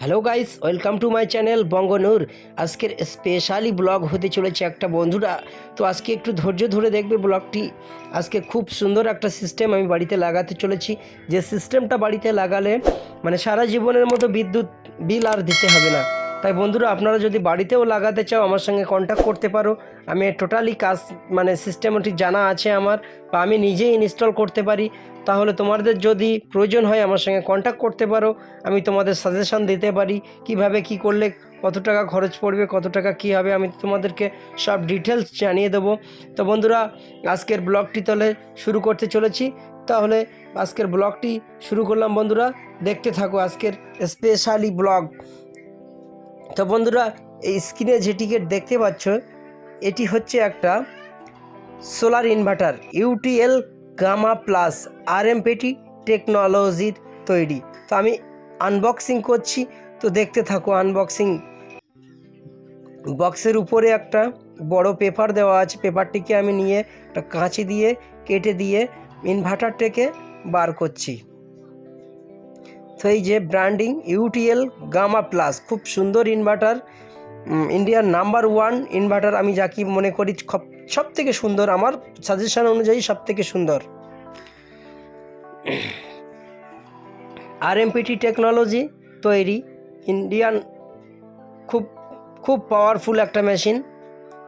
Hello guys welcome to my channel Banganoor আজকের specially blog হতে চলেছে একটা বন্ধুরা। তো আজকে একটু ধৈর্য ধরে দেখবে ব্লগটি আজকে খুব সুন্দর একটা সিস্টেম আমি বাড়িতে লাগাতে চলেছি। যে সিস্টেমটা বাড়িতে লাগালে মানে সারা জীবনের মতো বিদ্যুৎ বিল আর দিতে হবে না। তাই বন্ধুরা, আপনারা যদি বাড়িতেও লাগাতে চাও, আমার সঙ্গে কন্ট্যাক্ট করতে পারো। আমি টোটালি কাজ মানে সিস্টেমটি জানা আছে আমার, বা আমি নিজেই ইনস্টল করতে পারি। তাহলে তোমাদের যদি প্রয়োজন হয়, আমার সঙ্গে কন্ট্যাক্ট করতে পারো। আমি তোমাদের সাজেশান দিতে পারি, কীভাবে কি করলে কত টাকা খরচ পড়বে, কত টাকা কি হবে, আমি তোমাদেরকে সব ডিটেলস জানিয়ে দেবো। তো বন্ধুরা, আজকের ব্লগটি তাহলে শুরু করতে চলেছি। তাহলে আজকের ব্লগটি শুরু করলাম বন্ধুরা, দেখতে থাকো আজকের স্পেশালি ব্লগ তো বন্ধুরা, এই স্ক্রিনে যে টিকিট দেখতে পাচ্ছ, এটি হচ্ছে একটা solar inverter, UTL Gamma plus আর এম পেটি টেকনোলজির তৈরি। তো আমি আনবক্সিং করছি, তো দেখতে থাকো আনবক্সিং বক্সের উপরে একটা বড় পেপার দেওয়া আছে পেপারটিকে আমি নিয়ে একটা কাঁচি দিয়ে, কেটে দিয়ে ইনভার্টারটাকে বার করছি। তো এই যে ব্র্যান্ডিং ইউটিএল গামা প্লাস খুব সুন্দর ইনভার্টার ইন্ডিয়ার নাম্বার ওয়ান ইনভার্টার আমি যাকে মনে করি সব থেকে সুন্দর, আমার সাজেশন অনুযায়ী সব থেকে সুন্দর আর এমপিটি টেকনোলজি তৈরি ইন্ডিয়ান খুব খুব পাওয়ারফুল একটা মেশিন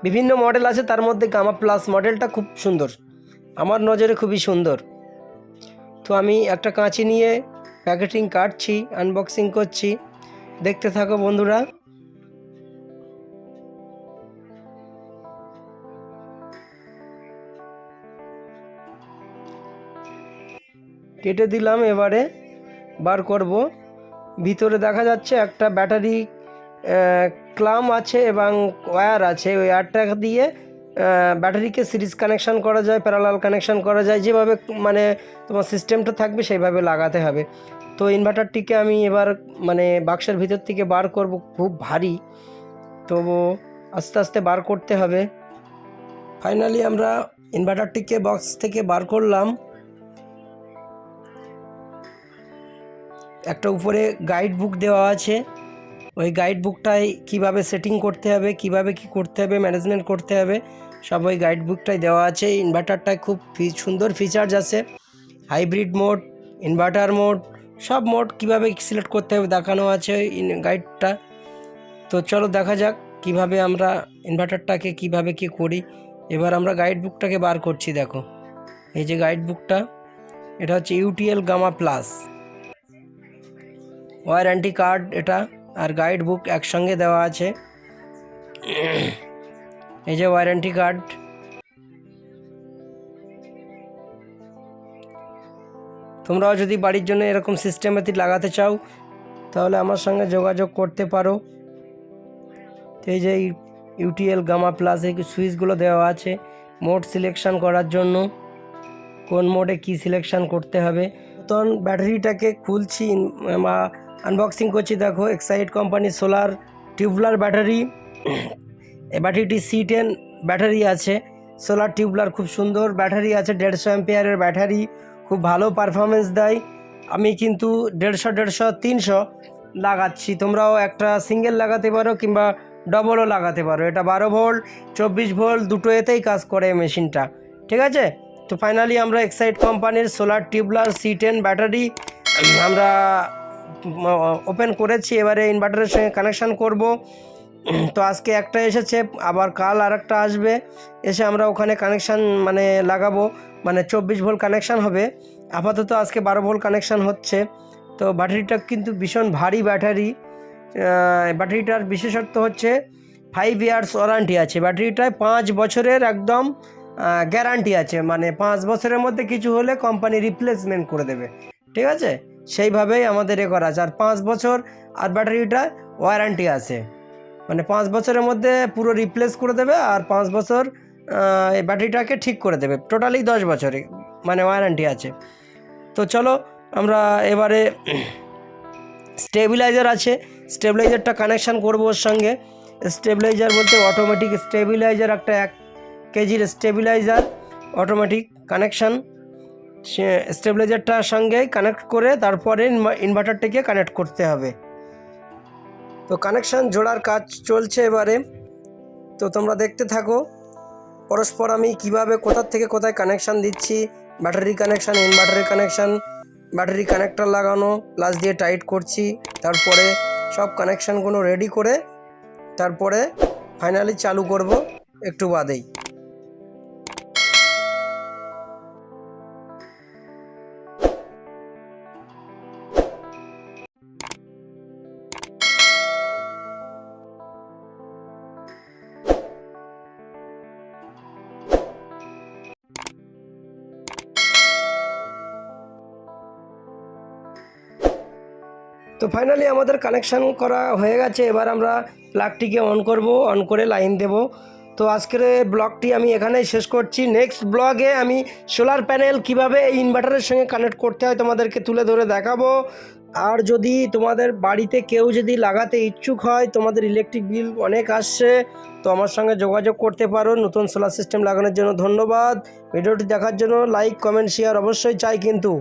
বিভিন্ন মডেল আছে, তার মধ্যে গামা প্লাস মডেলটা খুব সুন্দর। আমার নজরে খুবই সুন্দর। তো আমি একটা কাঁচি নিয়ে প্যাকেটিং কাটছি আনবক্সিং করছি। দেখতে থাকো বন্ধুরা। কেটে দিলাম এবারে। বার করব। ভিতরে দেখা যাচ্ছে একটা ব্যাটারি ক্লাম আছে এবং ওয়্যার আছে। ওই ওয়্যারটা দিয়ে ব্যাটারিকে সিরিজ কানেকশান করা যায় প্যারালাল কানেকশান করা যায়, যেভাবে মানে তোমার সিস্টেমটা থাকবে সেইভাবে লাগাতে হবে। তো ইনভার্টারটিকে আমি এবার মানে বাক্সের ভিতর থেকে বার করব, খুব ভারী। তো আস্তে আস্তে বার করতে হবে। ফাইনালি আমরা ইনভার্টারটিকে বক্স থেকে বার করলাম। একটা উপরে গাইড বুক দেওয়া আছে। ওই গাইড বুকটাই কীভাবে সেটিং করতে হবে, কীভাবে কি করতে হবে ম্যানেজমেন্ট করতে হবে। সব ওই গাইড বুকটাই দেওয়া আছে ইনভার্টারটায় খুব সুন্দর ফিচার্স আছে। হাইব্রিড মোড ইনভার্টার মোড সব মোড কীভাবে সিলেক্ট করতে হবে দেখানো আছে ইন গাইডটা তো চলো দেখা যাক কীভাবে আমরা ইনভার্টারটাকে কীভাবে কি করি। এবার আমরা গাইড বুকটাকে বার করছি, দেখো। এই যে গাইড বুকটা এটা হচ্ছে UTL Gamma plus warranty card এটা আর গাইড বুক একসঙ্গে দেওয়া আছে। এই যে ওয়ারেন্টি কার্ড তোমরাও যদি বাড়ির জন্য এরকম সিস্টেমেটি লাগাতে চাও, তাহলে আমার সঙ্গে যোগাযোগ করতে পারো। এই যে ইউটিএল গামা প্লাস এই সুইচগুলো দেওয়া আছে মোড সিলেকশান করার জন্য। কোন মোডে কি সিলেকশান করতে হবে? তখন ব্যাটারিটাকে খুলছি আনবক্সিং করছি। দেখো এক্সাইড কোম্পানির সোলার টিউবলার ব্যাটারি ব্যাটারিটি সি টেন ব্যাটারি আছে। সোলার টিউবলার খুব সুন্দর ব্যাটারি আছে, দেড়শো এম্পিয়ারের ব্যাটারি খুব ভালো পারফরমেন্স দেয়। আমি কিন্তু দেড়শো দেড়শো, তিনশো লাগাচ্ছি। তোমরাও একটা সিঙ্গেল লাগাতে পারো কিংবা ডবলও লাগাতে পারো। এটা বারো ভোল্ট চব্বিশ ভোল্ট দুটো এতেই কাজ করে মেশিনটা ঠিক আছে? তো ফাইনালি আমরা এক্সাইড কোম্পানির solar tubular C ten battery আমরা ওপেন করেছি। এবারে ইনভার্টারের সঙ্গে কানেকশান করব। তো আজকে একটা এসেছে, আবার কাল আর একটা আসবে। এসে আমরা ওখানে কানেকশান মানে লাগাবো। মানে চব্বিশ ভোল্ট কানেকশান হবে। আপাতত আজকে বারো ভোল্ট কানেকশান হচ্ছে। তো ব্যাটারিটা কিন্তু ভীষণ ভারী ব্যাটারি। ব্যাটারিটার বিশেষত্ব হচ্ছে ফাইভ ইয়ার্স ওয়ারান্টি আছে। ব্যাটারিটায় পাঁচ বছরের একদম গ্যারান্টি আছে। মানে পাঁচ বছরের মধ্যে কিছু হলে কোম্পানি রিপ্লেসমেন্ট করে দেবে। ঠিক আছে? সেইভাবেই আমাদের এ করা আছে। আর পাঁচ বছর আর ব্যাটারিটা ওয়ারেন্টি আছে। মানে পাঁচ বছরের মধ্যে পুরো রিপ্লেস করে দেবে আর পাঁচ বছর এই ব্যাটারিটাকে ঠিক করে দেবে। টোটালি দশ বছরে মানে ওয়ারেন্টি আছে। তো চলো, আমরা এবারে স্টেবিলাইজার আছে। স্টেবিলাইজারটা কানেকশান করব ওর সঙ্গে। স্টেবিলাইজার বলতে অটোমেটিক স্টেবিলাইজার একটা এক কেজির স্টেবিলাইজার অটোমেটিক কানেকশান স্টেবিলাইজারটার সঙ্গে কানেক্ট করে তারপরে ইনভার্টারটিকে কানেক্ট করতে হবে। তো কানেকশান জোড়ার কাজ চলছে এবারে। তো তোমরা দেখতে থাকো, পরস্পর আমি কীভাবে কোথার থেকে কোথায় কানেকশান দিচ্ছি ব্যাটারি কানেকশান ইনভার্টারের কানেকশান ব্যাটারি কানেক্টর লাগানো প্লাস দিয়ে টাইট করছি, তারপরে সব কানেকশানগুলো রেডি করে, তারপরে ফাইনালি চালু করব, একটু বাদেই। তো ফাইনালি আমাদের কানেকশান করা হয়ে গেছে। এবার আমরা প্লাগটিকে অন করব অন করে লাইন দেব। তো আজকের ব্লগটি আমি এখানেই শেষ করছি। নেক্সট ব্লগে আমি সোলার প্যানেল কীভাবে এই ইনভার্টারের সঙ্গে কানেক্ট করতে হয় তোমাদেরকে তুলে ধরে দেখাবো। আর যদি তোমাদের বাড়িতে কেউ যদি লাগাতে ইচ্ছুক হয়, তোমাদের ইলেকট্রিক বিল অনেক আসছে, তো আমার সঙ্গে যোগাযোগ করতে পারো। নতুন সোলার সিস্টেম লাগানোর জন্য ধন্যবাদ। ভিডিওটি দেখার জন্য লাইক কমেন্ট শেয়ার অবশ্যই চাই কিন্তু।